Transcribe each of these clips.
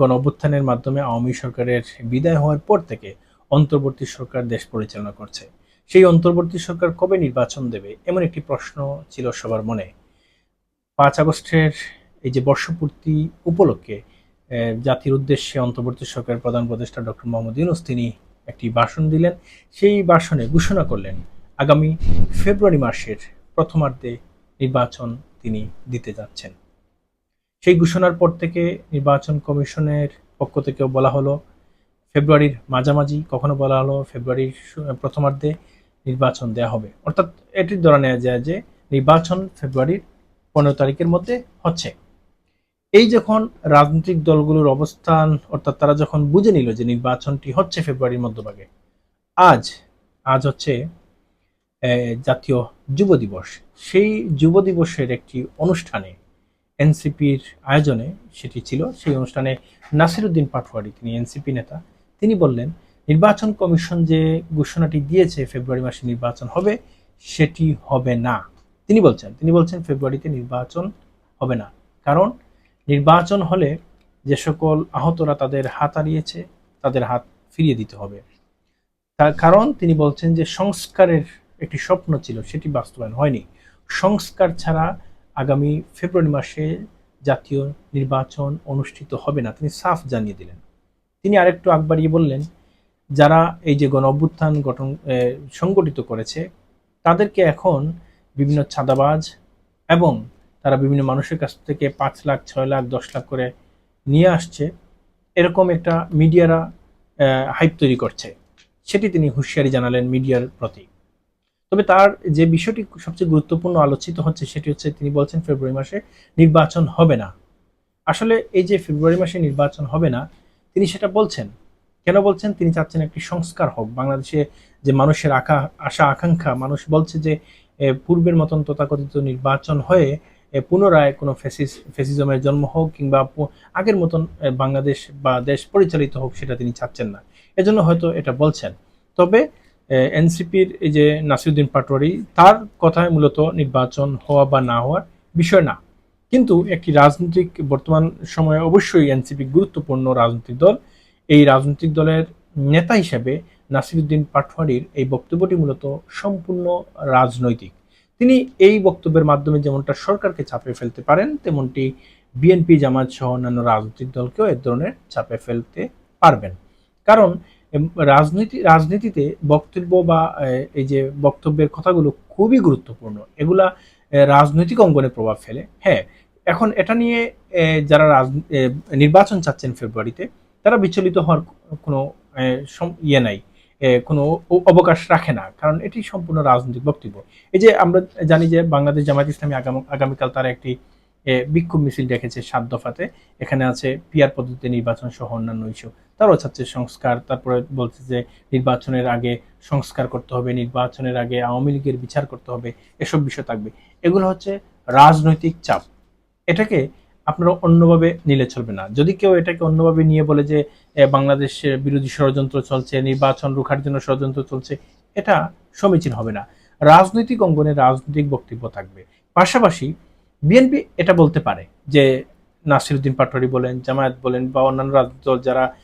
গণ অভ্যুত্থানের মাধ্যমে আওয়ামী সরকারের বিদায় হওয়ার পর থেকে অন্তর্বর্তী সরকার দেশ পরিচালনা করছে। সেই অন্তর্বর্তী সরকার কবে নির্বাচন দেবে এমন একটি প্রশ্ন ছিল সবার মনে। পাঁচ আগস্টের এই যে বর্ষপূর্তি উপলক্ষে জাতির উদ্দেশ্যে অন্তর্বর্তী সরকারের প্রধান উপদেষ্টা ডক্টর মোহাম্মদ ইউনুস তিনি একটি ভাষণ দিলেন। সেই ভাষণে ঘোষণা করলেন, আগামী ফেব্রুয়ারি মাসের প্রথমার্ধে নির্বাচন তিনি দিতে যাচ্ছেন। সেই ঘোষণার পর থেকে নির্বাচন কমিশনের পক্ষ থেকেও বলা হলো, ফেব্রুয়ারির মাঝামাঝি, কখনো বলা হলো ফেব্রুয়ারির প্রথমার্ধে নির্বাচন দেওয়া হবে। অর্থাৎ এটির ধরে নেওয়া যায় যে নির্বাচন ফেব্রুয়ারির পনেরো তারিখের মধ্যে হচ্ছে। এই যখন রাজনৈতিক দলগুলোর অবস্থান, অর্থাৎ তারা যখন বুঝে নিল যে নির্বাচনটি হচ্ছে ফেব্রুয়ারির মধ্যভাগে, আজ আজ হচ্ছে জাতীয় যুব দিবস। সেই যুব দিবসের একটি অনুষ্ঠানে এনসিপির আয়োজনে সেটি ছিল, সেই অনুষ্ঠানে নাসিরুদ্দিন পাটোয়ারি, তিনি এনসিপি নেতা, তিনি বললেন, নির্বাচন কমিশন যে ঘোষণাটি দিয়েছে ফেব্রুয়ারি মাসে নির্বাচন হবে, সেটি হবে না। তিনি বলছেন তিনি বলছেন ফেব্রুয়ারিতে নির্বাচন হবে না। কারণ নির্বাচন হলে যে সকল আহতরা তাদের হাত হারিয়েছে, তাদের হাত ফিরিয়ে দিতে হবে। তার কারণ তিনি বলছেন যে সংস্কারের একটি স্বপ্ন ছিল, সেটি বাস্তবায়ন হয়নি। সংস্কার ছাড়া আগামী ফেব্রুয়ারি মাসে জাতীয় নির্বাচন অনুষ্ঠিত হবে না। তিনি সাফ জানিয়ে দিলেন। তিনি আরেকটু আগ বাড়িয়ে বললেন, যারা এই যে গণ অভ্যুত্থান গঠন সংগঠিত করেছে, তাদেরকে এখন বিভিন্ন ছাদাবাজ এবং তারা বিভিন্ন মানুষের কাছ থেকে পাঁচ লাখ, ছয় লাখ, দশ লাখ করে নিয়ে আসছে, এরকম একটা মিডিয়ারা হাইপ তৈরি করছে। সেটি তিনি হুঁশিয়ারি জানালেন মিডিয়ার প্রতি। তবে তার যে বিষয়টি সবচেয়ে গুরুত্বপূর্ণ আলোচিত হচ্ছে সেটি হচ্ছে তিনি বলছেন ফেব্রুয়ারি মাসে নির্বাচন হবে না। আসলে এই যে ফেব্রুয়ারি মাসে নির্বাচন হবে না, তিনি সেটা বলছেন। কেন বলছেন? তিনি চাচ্ছেন একটি সংস্কার হোক। বাংলাদেশে যে মানুষের আকা আশা, আকাঙ্ক্ষা, মানুষ বলছে যে পূর্বের মতন তথাকথিত নির্বাচন হয়ে পুনরায় কোনো ফেসিস ফেসিজমের জন্ম হোক কিংবা আগের মতন বাংলাদেশ বা দেশ পরিচালিত হোক সেটা তিনি চাচ্ছেন না। এজন্য হয়তো এটা বলছেন। তবে এনসিপির এই যে নাসিরুদ্দিন পাটোয়ারি, তার কথায় মূলত নির্বাচন হওয়া বা না হওয়ার বিষয় না। কিন্তু একটি রাজনৈতিক বর্তমান সময়ে অবশ্যই এনসিপি গুরুত্বপূর্ণ রাজনৈতিক দল। এই রাজনৈতিক দলের নেতা হিসেবে নাসিরুদ্দিন পাটোয়ারির এই বক্তব্যটি মূলত সম্পূর্ণ রাজনৈতিক। তিনি এই বক্তব্যের মাধ্যমে যেমনটা সরকারকে চাপে ফেলতে পারেন, তেমনটি বিএনপি জামাত সহ অন্যান্য রাজনৈতিক দলকেও এ ধরনের চাপে ফেলতে পারবেন। কারণ রাজনীতি, রাজনীতিতে বক্তব্য বা এই যে বক্তব্যের কথাগুলো খুবই গুরুত্বপূর্ণ। এগুলা রাজনৈতিক অঙ্গনে প্রভাব ফেলে। হ্যাঁ এখন এটা নিয়ে যারা নির্বাচন চাচ্ছেন ফেব্রুয়ারিতে, তারা বিচলিত হওয়ার কোনো ইয়ে নাই। কোনো অবকাশ রাখে না, কারণ এটি সম্পূর্ণ রাজনৈতিক বক্তব্য। এই যে আমরা জানি যে বাংলাদেশ জামায়াত ইসলামী আগাম, আগামীকাল তারা একটি বিক্ষোভ মিছিল রেখেছে সাত দফাতে। এখানে আছে পিয়ার পদ্ধতিতে নির্বাচন সহ অন্যান্য ইস্যু। তারাও চাচ্ছে সংস্কার, তারপরে বলছে যে নির্বাচনের আগে সংস্কার করতে হবে, নির্বাচনের আগে আওয়ামী লীগের বিচার করতে হবে, এসব বিষয় থাকবে। এগুলো হচ্ছে রাজনৈতিক চাপ। এটাকে আপনারা অন্যভাবে নিলে চলবে না। যদি কেউ এটাকে অন্যভাবে নিয়ে বলে যে বাংলাদেশের বিরোধী ষড়যন্ত্র চলছে, নির্বাচন রুখার জন্য ষড়যন্ত্র চলছে, এটা সমীচীন হবে না। রাজনৈতিক অঙ্গনে রাজনৈতিক বক্তব্য থাকবে। পাশাপাশি বিএনপি এটা বলতে পারে যে নাসিরুদ্দিন পাটোয়ারি বলেন, জামায়াত বলেন বা অন্যান্য রাজনৈতিক দল যারা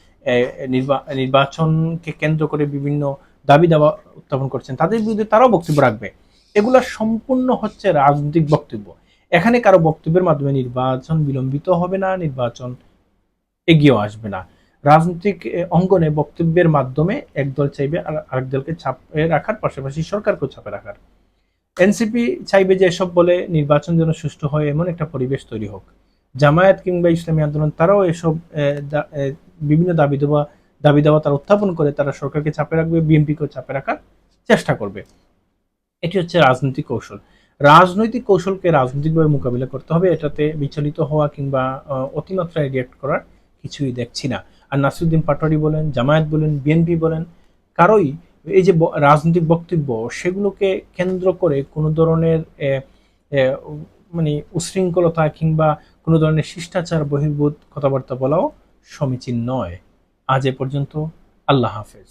নির্বা- নির্বাচনকে কেন্দ্র করে বিভিন্ন দাবি দাবা উত্থাপন করছেন, তাদের বিরুদ্ধে তারাও বক্তব্য রাখবে। এগুলা সম্পূর্ণ হচ্ছে রাজনৈতিক বক্তব্য। এখানে কারও বক্তব্যের মাধ্যমে নির্বাচন বিলম্বিত হবে না, নির্বাচন এগিয়েও আসবে না। রাজনৈতিক অঙ্গনে বক্তব্যের মাধ্যমে একদল চাইবে আর আরেক দলকে চাপে রাখার, পাশাপাশি সরকারকেও ছাপে রাখার। এনসিপি চাইবে যে এসব বলে নির্বাচন যেন সুষ্ঠু হয়, এমন একটা পরিবেশ তৈরি হোক। জামায়াত কিংবা ইসলামী আন্দোলন, তারাও এসব বিভিন্ন দাবি দেওয়া দাবি দেওয়া তারা উত্থাপন করে, তারা সরকারকে চাপে রাখবে, বিএনপিকেও চাপে রাখার চেষ্টা করবে। এটি হচ্ছে রাজনৈতিক কৌশল। রাজনৈতিক কৌশলকে রাজনৈতিকভাবে মোকাবিলা করতে হবে, এটাতে বিচলিত হওয়া কিংবা অতিমাত্রায় রিয়েক্ট করার কিছুই দেখছি না। আর নাসিরুদ্দিন পাটোয়ারি বলেন, জামায়াত বলেন, বিএনপি বলেন, কারোই এই যে রাজনৈতিক বক্তব্য, সেগুলোকে কেন্দ্র করে কোনো ধরনের মানে উশৃঙ্খলতা কিংবা কোনো ধরনের শিষ্টাচার বহির্ভূত কথাবার্তা বলাও সমীচীন নয়। আজ এ পর্যন্ত আল্লাহ হাফেজ।